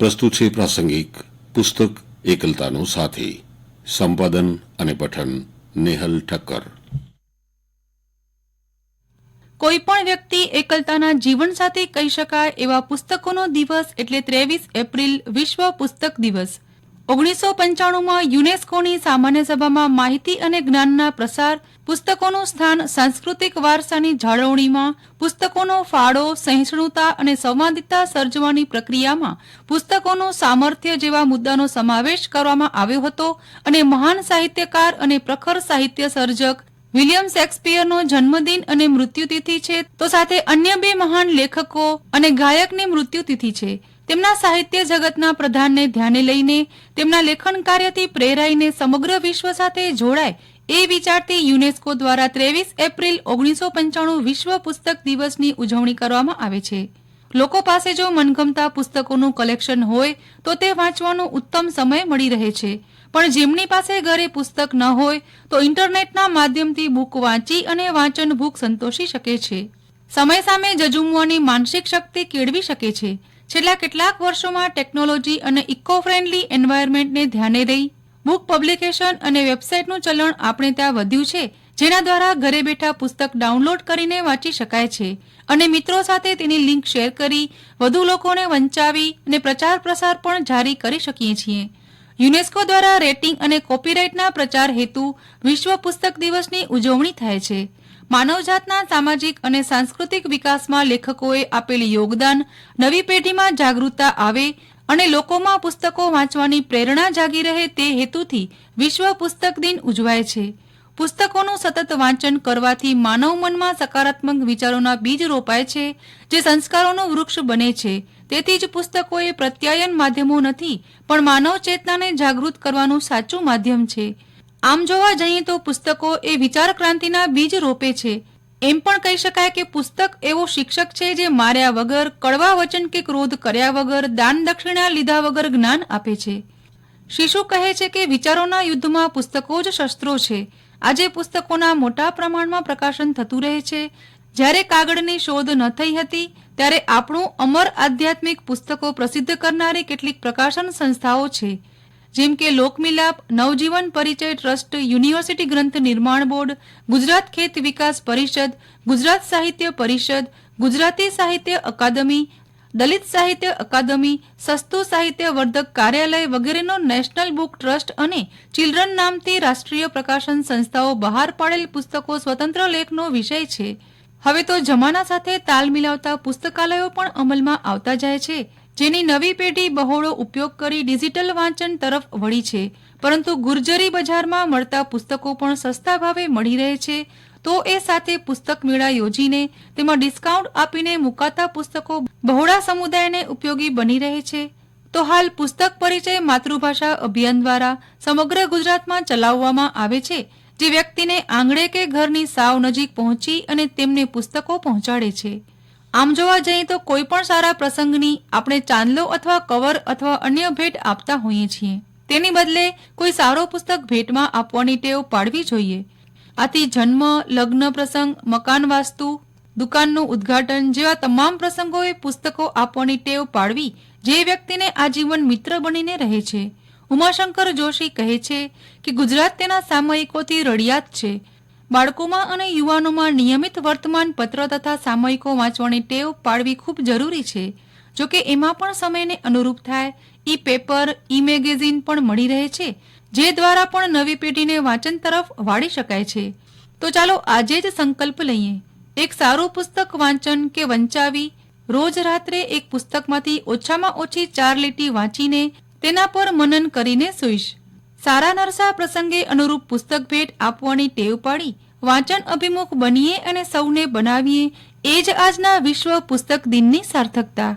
પ્રસ્તુત છે પ્રાસંગિક પુસ્તક એકલતાનો સાથી. સંપાદન અને પઠન નેહલ ઠક્કર. કોઈ પણ વ્યક્તિ એકલતાના જીવન સાથે કહી શકાય એવા પુસ્તકોનો દિવસ એટલે ત્રેવીસ એપ્રિલ વિશ્વ પુસ્તક દિવસ. ઓગણીસો પંચાણુંમાં યુનેસ્કોની સામાન્ય સભામાં માહિતી અને જ્ઞાનના પ્રસાર, પુસ્તકોનું સ્થાન સાંસ્કૃતિક વારસાની જાળવણીમાં, પુસ્તકોનો ફાળો, સહિષ્ણુતા અને સંવાદિતા સર્જવાની પ્રક્રિયામાં પુસ્તકોનું સામર્થ્ય જેવા મુદ્દાનો સમાવેશ કરવામાં આવ્યો હતો અને મહાન સાહિત્યકાર અને પ્રખર સાહિત્ય સર્જક વિલિયમ શેક્સપિયરનો જન્મદિન અને મૃત્યુતિથિ છે. તો સાથે અન્ય બે મહાન લેખકો અને ગાયકની મૃત્યુતિથિ છે. તેમના સાહિત્ય જગતના પ્રધાનને ધ્યાને લઈને તેમના લેખન કાર્યથી પ્રેરાઈને સમગ્ર વિશ્વ સાથે જોડાય એ વિચારથી યુનેસ્કો દ્વારા ત્રેવીસ એપ્રિલ ઓગણીસો પંચાણું વિશ્વ પુસ્તક દિવસની ઉજવણી કરવામાં આવે છે. લોકો પાસે જો મનગમતા પુસ્તકોનું કલેક્શન હોય તો તે વાંચવાનો ઉત્તમ સમય મળી રહે છે. પણ જેમની પાસે ઘરે પુસ્તક ન હોય તો ઇન્ટરનેટના માધ્યમથી બુક વાંચી અને વાંચન ભૂખ સંતોષી શકે છે. સમય સામે જજુમવાની માનસિક શક્તિ કેળવી શકે છે. છેલ્લા કેટલાક વર્ષોમાં ટેકનોલોજી અને ઇકો ફ્રેન્ડલી એન્વાયરમેન્ટને ધ્યાને રહી બુક પબ્લિકેશન અને વેબસાઇટનું ચલણ આપણે ત્યાં વધ્યું છે, જેના દ્વારા ઘરે બેઠા પુસ્તક ડાઉનલોડ કરીને વાંચી શકાય છે. અને મિત્રો સાથે તેની લિંક શેર કરી, વધુ લોકોને વંચાવી અને પ્રચાર પ્રસાર પણ જારી કરી શકીએ છીએ. યુનેસ્કો દ્વારા રેટિંગ અને કોપીરાઇટના પ્રચાર હેતુ વિશ્વ પુસ્તક દિવસની ઉજવણી થાય છે. માનવજાતના સામાજિક અને સાંસ્કૃતિક વિકાસમાં લેખકોએ આપેલી યોગદાન નવી પેઢીમાં જાગૃતતા આવે અને લોકોમાં પુસ્તકો વાંચવાની પ્રેરણા જાગી રહે તે હેતુથી વિશ્વ પુસ્તક દિન ઉજવાય છે. પુસ્તકોનું સતત વાંચન કરવાથી માનવ મનમાં સકારાત્મક વિચારોના બીજ રોપાય છે, જે સંસ્કારોનું વૃક્ષ બને છે. તેથી જ પુસ્તકો એ પ્રત્યાયન માધ્યમો નથી, પણ માનવ ચેતનાને જાગૃત કરવાનું સાચું માધ્યમ છે. આમ જોવા જઈએ તો પુસ્તકો એ વિચાર ક્રાંતિના બીજ રોપે છે. એમ પણ કહી શકાય કે પુસ્તક એવો શિક્ષક છે જે માર્યા વગર, કડવા વચન કે ક્રોધ કર્યા વગર, દાન દક્ષિણા લીધા વગર જ્ઞાન આપે છે. શિશુ કહે છે કે વિચારોના યુદ્ધમાં પુસ્તકો જ શસ્ત્રો છે. આજે પુસ્તકોના મોટા પ્રમાણમાં પ્રકાશન થતું રહે છે. જ્યારે કાગળની શોધ ન થઈ હતી, ત્યારે આપણું અમર આધ્યાત્મિક પુસ્તકો પ્રસિદ્ધ કરનારી કેટલીક પ્રકાશન સંસ્થાઓ છે. જેમ કે લોકમિલાપ, નવજીવન પરિચય ટ્રસ્ટ, યુનિવર્સિટી ગ્રંથ નિર્માણ બોર્ડ, ગુજરાત ખેત વિકાસ પરિષદ, ગુજરાત સાહિત્ય પરિષદ, ગુજરાતી સાહિત્ય અકાદમી, દલિત સાહિત્ય અકાદમી, સસ્તું સાહિત્ય વર્ધક કાર્યાલય વગેરેનો નેશનલ બુક ટ્રસ્ટ અને ચિલ્ડ્રન નામથી રાષ્ટ્રીય પ્રકાશન સંસ્થાઓ બહાર પાડેલ પુસ્તકો સ્વતંત્ર લેખનો વિષય છે. હવે તો જમાના સાથે તાલ મિલાવતા પુસ્તકાલયો પણ અમલમાં આવતા જાય છે. જેની નવી પેઢી બહોળો ઉપયોગ કરી ડિજિટલ વાંચન તરફ વળી છે. પરંતુ ગુર્જરી બજારમાં મળતા પુસ્તકો પણ સસ્તા ભાવે મળી રહે છે. તો એ સાથે પુસ્તક મેળા યોજીને તેમાં ડિસ્કાઉન્ટ આપીને મુકાતા પુસ્તકો બહોળા સમુદાયને ઉપયોગી બની રહે છે. તો હાલ પુસ્તક પરિચય માતૃભાષા અભિયાન દ્વારા સમગ્ર ગુજરાતમાં ચલાવવામાં આવે છે, જે વ્યક્તિને આંગણે કે ઘરની સાવ નજીક પહોંચી અને તેમને પુસ્તકો પહોંચાડે છે. આમ જોવા જઈએ તો કોઈ પણ સારા પ્રસંગની આપણે ચાંદલો અથવા કવર અથવા અન્ય ભેટ આપતા હોઈએ છીએ. તેની બદલે કોઈ સારો પુસ્તક ભેટમાં આપવાની ટેવ પાડવી જોઈએ. આથી જન્મ, લગ્ન પ્રસંગ, મકાન વાસ્તુ, દુકાનનું ઉદ્ઘાટન જેવા તમામ પ્રસંગોએ પુસ્તકો આપવાની ટેવ પાડવી જે વ્યક્તિને આજીવન મિત્ર બનીને રહે છે. ઉમાશંકર જોશી કહે છે કે ગુજરાત તેના સામયિકોથી રડિયાત છે. બાળકોમાં અને યુવાનોમાં નિયમિત વર્તમાન પત્ર તથા સામયિકો વાંચવાની ટેવ પાડવી ખૂબ જરૂરી છે. જોકે એમાં પણ સમયને અનુરૂપ થાય ઈ પેપર ઈ મેગેઝીન પણ મળી રહે છે, જે દ્વારા પણ નવી પેઢીને વાંચન તરફ વાળી શકાય છે. તો ચાલો આજે જ સંકલ્પ લઈએ. એક સારું પુસ્તક વાંચન કે વંચાવી, રોજ રાત્રે એક પુસ્તકમાંથી ઓછામાં ઓછી ચાર લીટી વાંચીને તેના પર મનન કરીને સુઈશ. સારા નરસા પ્રસંગે અનુરૂપ પુસ્તક ભેટ આપવાની ટેવ પાડી વાંચન અભિમુખ બનીએ અને સૌને બનાવીએ એ જ આજના વિશ્વ પુસ્તક દિનની સાર્થકતા.